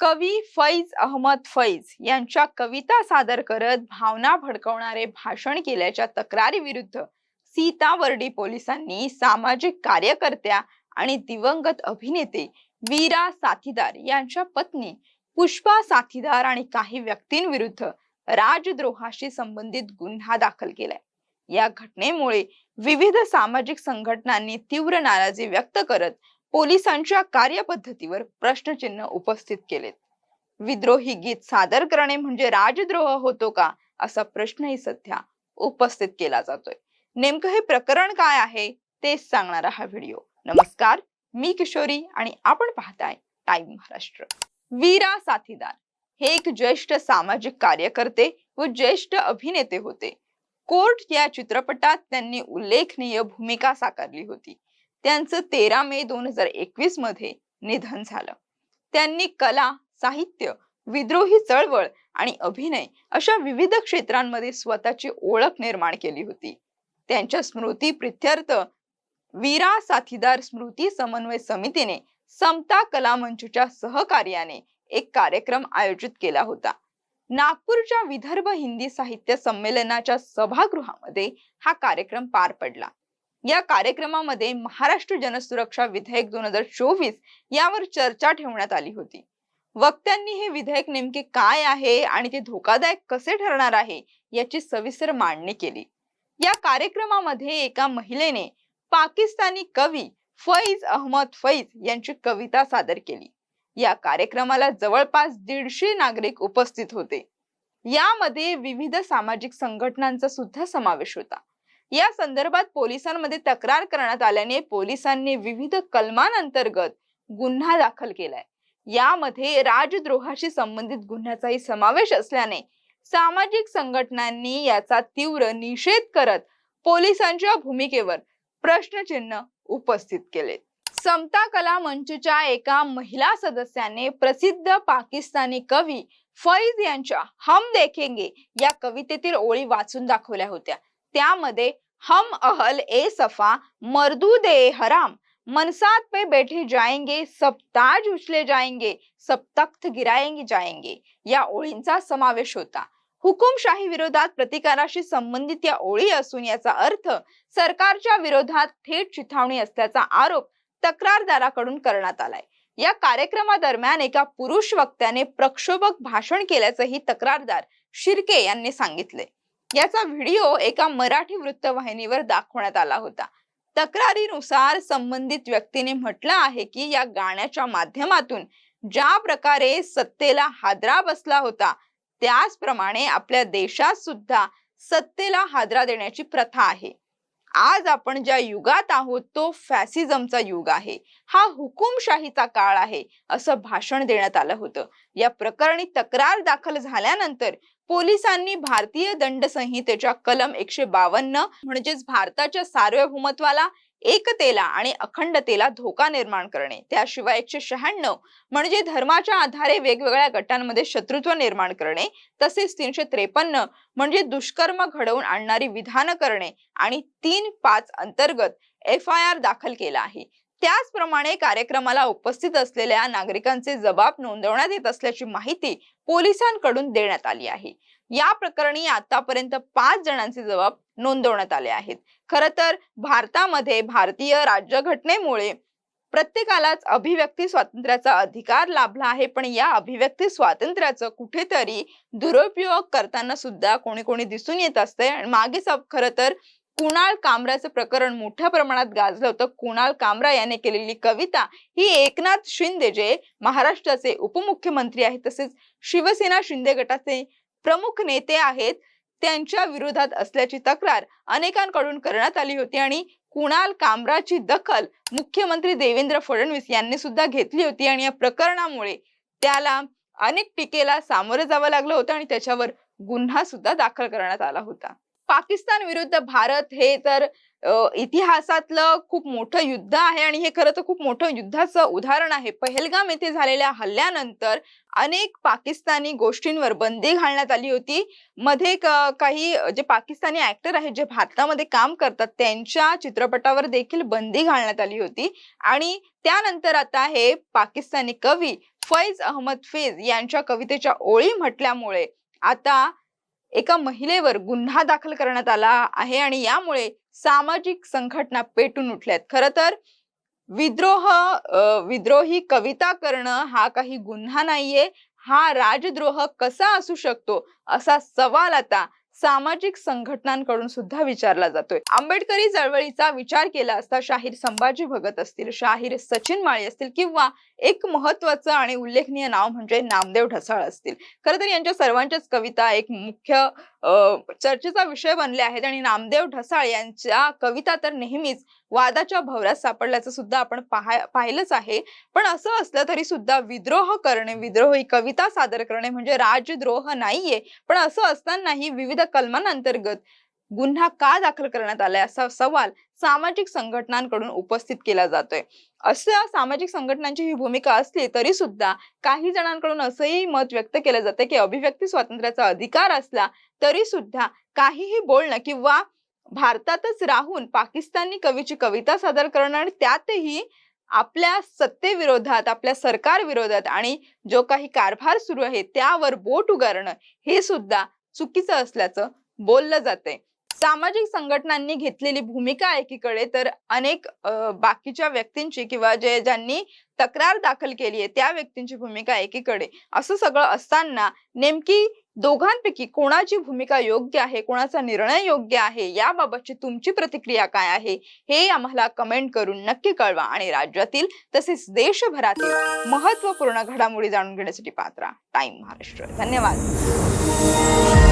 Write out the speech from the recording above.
कवी फैज अहमद फैज यांच्या कविता सादर करत भावना भडकवणारे भाषण केल्याच्या तक्रारीविरुद्ध सीतावर्डी पोलिसांनी सामाजिक कार्यकर्त्या आणि दिवंगत अभिनेते वीरा साथीदार यांच्या पत्नी पुष्पा साथीदार आणि काही व्यक्तींविरुद्ध राजद्रोहाशी संबंधित गुन्हा दाखल केलाय. या घटनेमुळे विविध सामाजिक संघटनांनी तीव्र नाराजी व्यक्त करत पोलिसांच्या कार्यपद्धतीवर प्रश्नचिन्ह उपस्थित केलेत. विद्रोही गीत सादर करणे म्हणजे राजद्रोह होतो का? असा प्रश्नही सध्या उपस्थित केला जातोय. नेमकं हे प्रकरण काय आहे? तेच सांगणारा हा व्हिडिओ. नमस्कार मी किशोरी आणि आपण पाहताय टाइम महाराष्ट्र. वीरा साथीदार. हे एक ज्येष्ठ सामाजिक कार्यकर्ते व ज्येष्ठ अभिनेते होते. कोर्ट या चित्रपटात त्यांनी उल्लेखनीय भूमिका साकारली होती. त्यांचं तेरा मे दोन हजार एकवीसमध्ये निधन झालं. त्यांनी कला साहित्य विद्रोही चळवळ आणि अभिनय अशा विविध क्षेत्रांमध्ये स्वतःची ओळख निर्माण केली होती. त्यांच्या स्मृती प्रित्यर्थ वीरा साथीदार स्मृती समन्वय समितीने समता कला मंचच्या सहकार्याने एक कार्यक्रम आयोजित केला होता. नागपूरच्या विदर्भ हिंदी साहित्य संमेलनाच्या सभागृहामध्ये हा कार्यक्रम पार पडला. या कार्यक्रमामध्ये महाराष्ट्र जनसुरक्षा विधेयक दोन हजार चोवीस यावर चर्चा ठेवण्यात आली होती. वक्त्यांनी हे विधेयक नेमके काय आहे आणि ते धोकादायक कसे ठरणार आहे याची सविस्तर मांडणी केली. या कार्यक्रमामध्ये एका महिलेने पाकिस्तानी कवी फैज अहमद फैज यांची कविता सादर केली. या कार्यक्रमाला जवळपास दीडशे नागरिक उपस्थित होते. यामध्ये विविध सामाजिक संघटनांचा सुद्धा समावेश होता. या संदर्भात पोलिसांमध्ये तक्रार करण्यात आल्याने पोलिसांनी विविध कलमांअंतर्गत गुन्हा दाखल केलाय. यामध्ये राजद्रोहाशी संबंधित गुन्ह्याचाही समावेश असल्याने सामाजिक संघटनांनी याचा तीव्र निषेध करत पोलिसांच्या भूमिकेवर प्रश्नचिन्ह उपस्थित केले. समता कला मंचच्या एका महिला सदस्याने प्रसिद्ध पाकिस्तानी कवी फैज यांच्या हम देखेंगे या कवितेतील ओळी वाचून दाखवल्या होत्या. त्यामध्ये हम अहल ए सफा मर्दू दे हराम. मनसात पे बैठे जाएंगे सब ताज उचले जाएंगे सब तख्त गिराएंगे जाएंगे. या ओळींचा समावेश होता. हुकुमशाही विरोधात प्रतिकाराशी संबंधित या ओळी असून याचा अर्थ सरकारच्या विरोधात थेट चिथावणी असल्याचा आरोप तक्रारदाराकडून करण्यात आलाय. या कार्यक्रमादरम्यान एका पुरुष वक्त्याने प्रक्षोभक भाषण केल्याचंही तक्रारदार शिर्के यांनी सांगितले याचा व्हिडिओ एका मराठी वृत्तवाहिनीवर दाखवण्यात आला होता. तक्रारीनुसार संबंधित व्यक्तीने म्हटलं आहे की या गाण्याच्या माध्यमातून ज्या प्रकारे सत्तेला हादरा बसला होता त्याचप्रमाणे आपल्या देशात सुद्धा सत्तेला हादरा देण्याची प्रथा आहे. आज आपण ज्या युगात आहोत तो फॅसिझमचा युग आहे. हा हुकुमशाहीचा काळ आहे असं भाषण देण्यात आलं होतं. या प्रकरणी तक्रार दाखल झाल्यानंतर पोलिसांनी भारतीय दंड संहितेच्या कलम एकशे बावन्न म्हणजेच भारताच्या सार्वभौमत्वाला एकतेला आणि अखंडतेला धोका निर्माण करणे. त्याशिवाय एकशे शहाण्णव म्हणजे धर्माच्या आधारे वेगवेगळ्या गटांमध्ये शत्रुत्व निर्माण करणे. तसेच तीनशे त्रेपन्न म्हणजे दुष्कर्म घडवून आणणारी विधान करणे. आणि तीन पाच अंतर्गत एफ आय आर दाखल केला आहे. त्याचप्रमाणे कार्यक्रमाला उपस्थित असलेल्या नागरिकांचे जबाब नोंदवण्यात येत असल्याची माहिती पोलिसांकडून देण्यात आली आहे. या प्रकरणी आतापर्यंत पाच जणांचे जबाब नोंदवण्यात आले आहेत. खर तर भारतामध्ये भारतीय राज्यघटनेमुळे प्रत्येकालाच अभिव्यक्ती स्वातंत्र्याचा अधिकार लाभला आहे पण या अभिव्यक्ती स्वातंत्र्याचं कुठेतरी दुरुपयोग करताना सुद्धा कोणी कोणी दिसून येत असते आणि मागेच खर तर कुणाल कामराचं प्रकरण मोठ्या प्रमाणात गाजलं होतं. कुणाल कामरा याने केलेली कविता ही एकनाथ शिंदे जे महाराष्ट्राचे उपमुख्यमंत्री आहेत तसेच शिवसेना शिंदे गटाचे प्रमुख नेते आहेत त्यांच्या विरोधात असल्याची तक्रार अनेकांकडून करण्यात आली होती आणि कुणाल कामराची दखल मुख्यमंत्री देवेंद्र फडणवीस यांनी सुद्धा घेतली होती आणि या प्रकरणामुळे त्याला अनेक टीकेला सामोरं जावं लागलं होतं आणि त्याच्यावर गुन्हा सुद्धा दाखल करण्यात आला होता. पाकिस्तान विरुद्ध भारत हे तर इतिहासातलं खूप मोठं युद्ध आहे आणि हे खरं तर खूप मोठं युद्धाचं उदाहरण आहे. पहलगाम येथे झालेल्या हल्ल्यानंतर अनेक पाकिस्तानी गोष्टींवर बंदी घालण्यात आली होती. मध्ये काही जे पाकिस्तानी ऍक्टर आहेत जे भारतामध्ये काम करतात त्यांच्या चित्रपटावर देखील बंदी घालण्यात आली होती. आणि त्यानंतर आता हे पाकिस्तानी कवी फैज अहमद फेज यांच्या कवितेच्या ओळी म्हटल्यामुळे आता एका महिलेवर गुन्हा दाखल करण्यात आला आहे आणि यामुळे सामाजिक संघटना पेटून उठल्यात. खर तर विद्रोह विद्रोही कविता करणं हा काही गुन्हा नाहीये. हा राजद्रोह कसा असू शकतो असा सवाल आता सामाजिक संघटनांकडून सुद्धा विचारला जातोय. आंबेडकरी चळवळीचा विचार केला असता शाहीर संभाजी भगत असतील शाहीर सचिन माळी असतील किंवा एक महत्वाचं आणि उल्लेखनीय नाव म्हणजे नामदेव ढसाळ असतील. खरं तर यांच्या सर्वांच्याच कविता एक मुख्य चर्चेचा विषय बनले आहेत आणि नामदेव ढसाळ यांच्या कविता तर नेहमीच वादाच्या भवरात सापडल्याचं सुद्धा आपण पाहिलंच आहे. पण असं असलं तरी सुद्धा विद्रोह करणे विद्रोही कविता सादर करणे म्हणजे राजद्रोह नाहीये. पण असं असतानाही विविध कलमांअंतर्गत गुन्हा का दाखल करण्यात आलाय असा सवाल सामाजिक संघटनांकडून उपस्थित केला जातोय. असं सामाजिक संघटनांची ही भूमिका असली तरी सुद्धा काही जणांकडून असंही मत व्यक्त केलं जातं की अभिव्यक्ती स्वातंत्र्याचा अधिकार असला तरी सुद्धा काहीही बोलणं किंवा भारतातच राहून पाकिस्तानी कवीची कविता सादर करणं आणि त्यातही आपल्या सत्तेविरोधात आपल्या सरकार विरोधात आणि जो काही कारभार सुरू आहे त्यावर बोट उगारणं हे सुद्धा चुकीचं असल्याचं बोललं जाते सामाजिक संघटनांनी घेतलेली भूमिका एकीकडे तर अनेक बाकीच्या व्यक्तींची किंवा जे ज्यांनी तक्रार दाखल केली आहे त्या व्यक्तींची भूमिका एकीकडे. असं सगळं असताना नेमकी दोघांपैकी कोणाची भूमिका योग्य आहे कोणाचा निर्णय योग्य आहे याबाबतची तुमची प्रतिक्रिया काय आहे हे आम्हाला कमेंट करून नक्की कळवा आणि राज्यातील तसेच देशभरातील महत्त्वपूर्ण घडामोडी जाणून घेण्यासाठी पात्रा टाइम महाराष्ट्र. धन्यवाद.